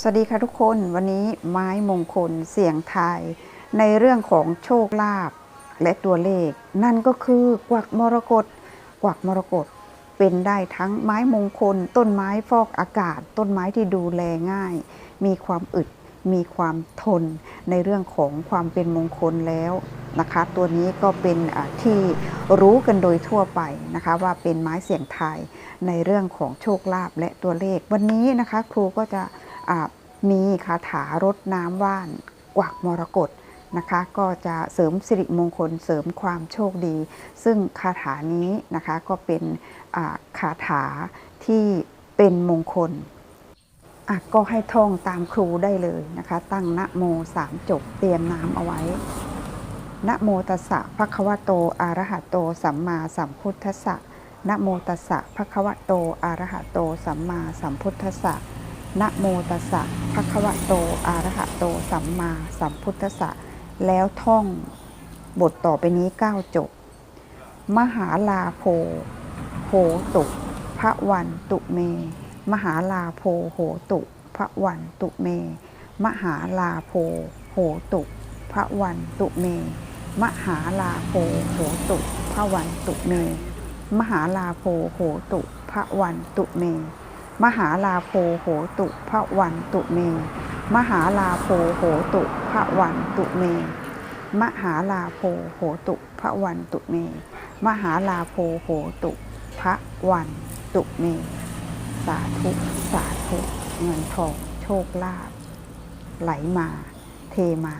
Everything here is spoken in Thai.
สวัสดีค่ะทุกคนวันนี้ไม้มงคลเสียงทายในเรื่องของโชคลาภและตัวเลข นั่นก็คือกวักมรกตกวักมรกตเป็นได้ทั้งไม้มงคล ต้นไม้ฟอกอากาศ ต้นไม้ที่ดูแลง่าย มีความอึด มีความทน ในเรื่องของความเป็นมงคลแล้วนะคะ ตัวนี้ก็เป็นที่รู้กันโดยทั่วไปนะคะ ว่าเป็นไม้เสียงทายในเรื่องของโชคลาภและตัวเลข วันนี้นะคะ ครูก็จะ มีคาถารดน้ำว่านกวักมรกตนะคะ ก็จะเสริมสิริมงคลเสริมความโชคดี ซึ่งคาถานี้นะคะก็เป็นคาถาที่เป็นมงคลก็ให้ท่องตามครูได้เลยนะคะ ตั้งนะโมสามจบเตรียมน้ำเอาไว้นะโมตัสสะภะคะวะโตอะระหะโต สัมมาสัมพุทธัสสะนะโมตัสสะภะคะวะโตอะระหะโต สัมมาสัมพุทธัสสะ นะโมตัสสะภะคะวะโต อะระหะโต สัมมาสัมพุทธัสสะ แล้วท่องบทต่อไปนี้เก้าจบ มหาลาโภโหตุพระวันตุเม มหาลาโภโหตุพระวันตุเม มหาลาโภโหตุพระวันตุเม มหาลาโภโหตุพระวันตุเม มหาลาโภโหตุพระวันตุเม มหาลาโภโหตุพระวันตุเม มหาลาโภโหตุพระวันตุเม มหาลาโภโหตุพระวันตุเม มหาลาโภโหตุพระวันตุเม สาธุสาธุเงินทองโชคลาภไหลมา เทมา